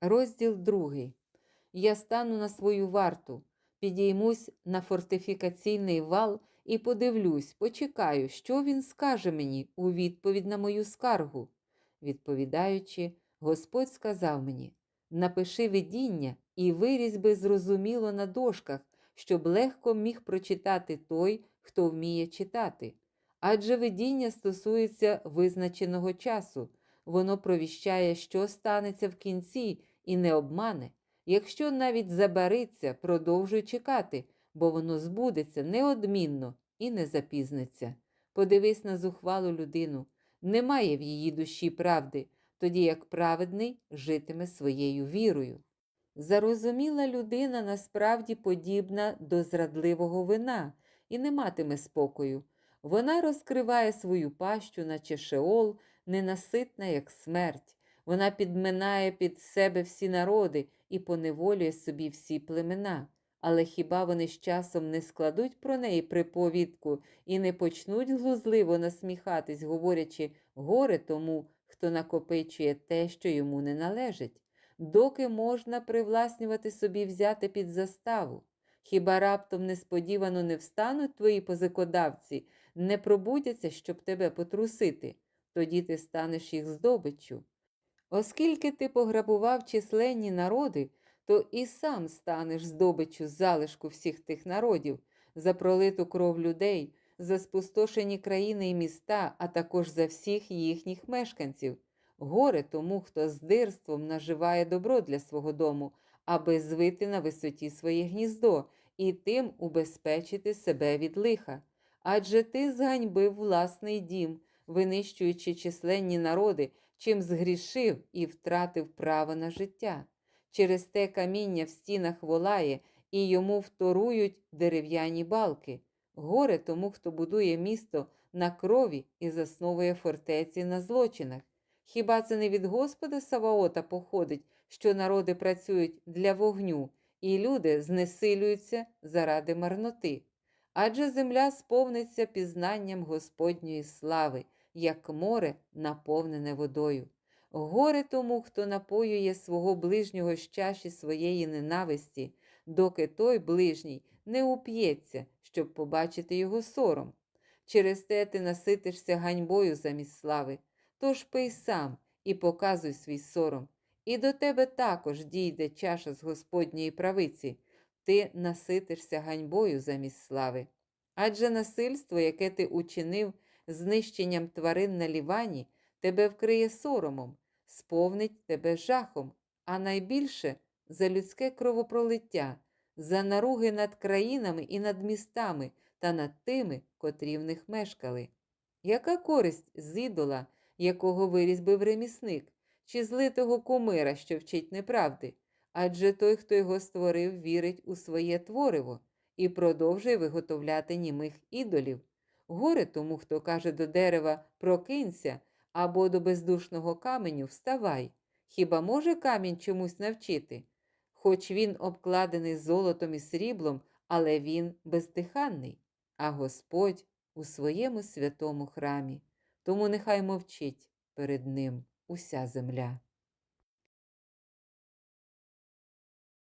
Розділ другий. Я стану на свою варту, підіймусь на фортифікаційний вал і подивлюсь, почекаю, що він скаже мені у відповідь на мою скаргу. Відповідаючи, Господь сказав мені: напиши видіння і вирізь би зрозуміло на дошках, щоб легко міг прочитати той, хто вміє читати. Адже видіння стосується визначеного часу, воно провіщає, що станеться в кінці, і не обмане. Якщо навіть забариться, продовжуй чекати, бо воно збудеться неодмінно і не запізниться. Подивись на зухвалу людину. Немає в її душі правди, тоді як праведний житиме своєю вірою. Зарозуміла людина насправді подібна до зрадливого вина і не матиме спокою. Вона розкриває свою пащу, наче шеол, ненаситна, як смерть. Вона підминає під себе всі народи і поневолює собі всі племена. Але хіба вони з часом не складуть про неї приповідку і не почнуть глузливо насміхатись, говорячи горе тому, хто накопичує те, що йому не належить? Доки можна привласнювати собі взяти під заставу? Хіба раптом несподівано не встануть твої позикодавці, не пробудяться, щоб тебе потрусити, тоді ти станеш їх здобиччю. Оскільки ти пограбував численні народи, то і сам станеш здобиччю залишку всіх тих народів, за пролиту кров людей, за спустошені країни і міста, а також за всіх їхніх мешканців. Горе тому, хто з дирством наживає добро для свого дому, аби звити на висоті своє гніздо і тим убезпечити себе від лиха. Адже ти зганьбив власний дім, винищуючи численні народи, чим згрішив і втратив право на життя. Через те каміння в стінах волає, і йому вторують дерев'яні балки. Горе тому, хто будує місто на крові і засновує фортеці на злочинах. Хіба це не від Господа Саваота походить, що народи працюють для вогню, і люди знесилюються заради марноти? Адже земля сповниться пізнанням Господньої слави, як море наповнене водою. Горе тому, хто напоює свого ближнього з чаші своєї ненависті, доки той ближній не уп'ється, щоб побачити його сором. Через те ти наситишся ганьбою замість слави, тож пий сам і показуй свій сором. І до тебе також дійде чаша з Господньої правиці, ти наситишся ганьбою замість слави. Адже насильство, яке ти учинив знищенням тварин на лівані, тебе вкриє соромом, сповнить тебе жахом, а найбільше за людське кровопролиття, за наруги над країнами і над містами та над тими, котрі в них мешкали. Яка користь з ідола, якого вирізбив ремісник, чи злитого кумира, що вчить неправди? Адже той, хто його створив, вірить у своє твориво і продовжує виготовляти німих ідолів. Горе тому, хто каже до дерева прокинься або до бездушного каменю вставай. Хіба може камінь чомусь навчити? Хоч він обкладений золотом і сріблом, але він бездиханний, а Господь у своєму святому храмі. Тому нехай мовчить перед ним уся земля.